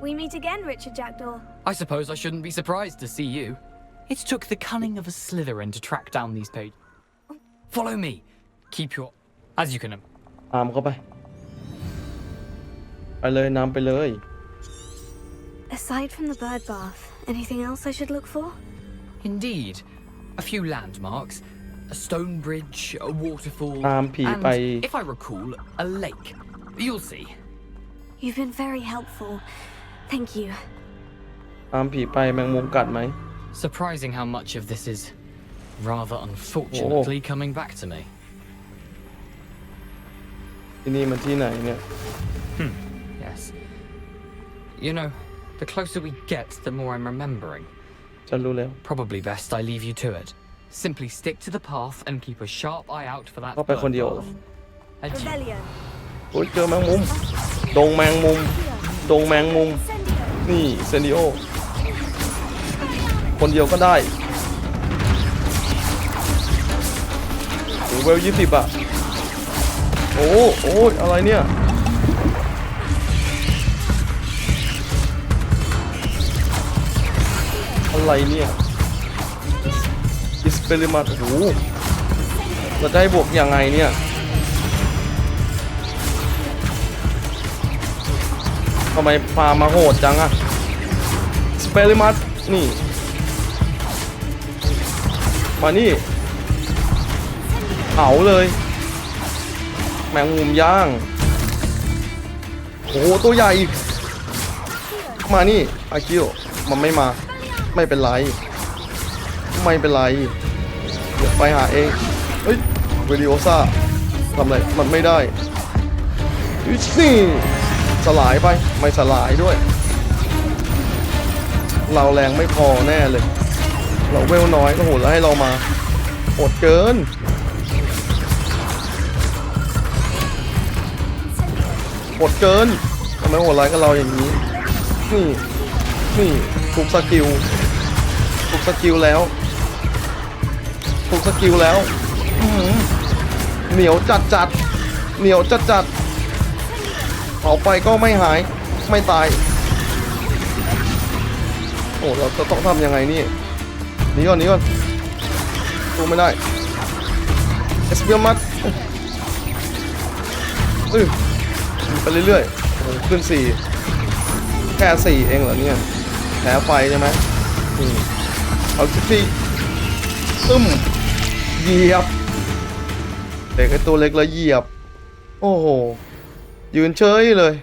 We meet again, Richard Jackdaw. I suppose I shouldn't be surprised to see you. It took the cunning of a Slytherin to track down these pages. Follow me. Keep your. As you can. ตามเข้าไป ไปเลยนำไปเลย Aside from the bird bath, anything else I should look for? Indeed. A few landmarks. A stone bridge, a waterfall, ตามผีไป and, if I recall, a lake. You'll see. You've been very helpful. Thank you. ตามผีไปแมงมุมกัดไหม Surprising how much of this is rather unfortunately coming back to me. ที่นี่มันที่ไหนเนี่ย Yes. You know, the closer we get, the more I'm remembering. ฉันรู้แล้ว Probably best I leave you to it. Simply stick to the path and keep a sharp eye out for that. เข้าไปคนเดียว bird bath. Adieu. Rebellion. โอ้ยเจอแมงมุม ดงแมงมุม ดงแมงมุม นี่เซนิโอ คนเดียวก็ได้โอ้เวลยี่สิบอะโอ้โอ้ยอะไรเนี่ย อะไรเนี่ย อิสเปริมาโอ้โหเราจะให้บวกยังไงเนี่ยำไมฟามาโหดจังอะสเปริมัสนี่ มานี่เผาเลย แมงมุมย่าง โอ้โห ตัวใหญ่อีก มานี่อากิโอมันไม่มา ไม่เป็นไร ไม่เป็นไรเดี๋ยวไปหาเอง เฮ้ยวิดีโอซ่าทำอะไร มันไม่ได้นี่ สลายไปไม่สลายด้วย เราแรงไม่พอแน่เลย เราเวลน้อยก็โหดแล้วให้เรามาโหดเกินโหดเกินทำไมโหดร้ายกับเราอย่างนี้ นี่ นี่ถูกสกิลถูกสกิลแล้วถูกสกิลแล้วเหนียวจัดจัดเหนียวจัดจัด เผาไปก็ไม่หายไม่ตาย โอ้เราจะต้องทำยังไงนี่หนีก่อนหนีก่อนสู้ไม่ได้เอสเปียมัดอ้ยไปเรื่อยๆขึ้นสี่แค่สี่เองเหรอเนี่ยแผลไฟใช่ไหมเอาสิพี่ตึ้มเหยียบเด็กไอ้ตัวเล็กแล้วเหยียบ โอ้โห ยืนเฉยเลย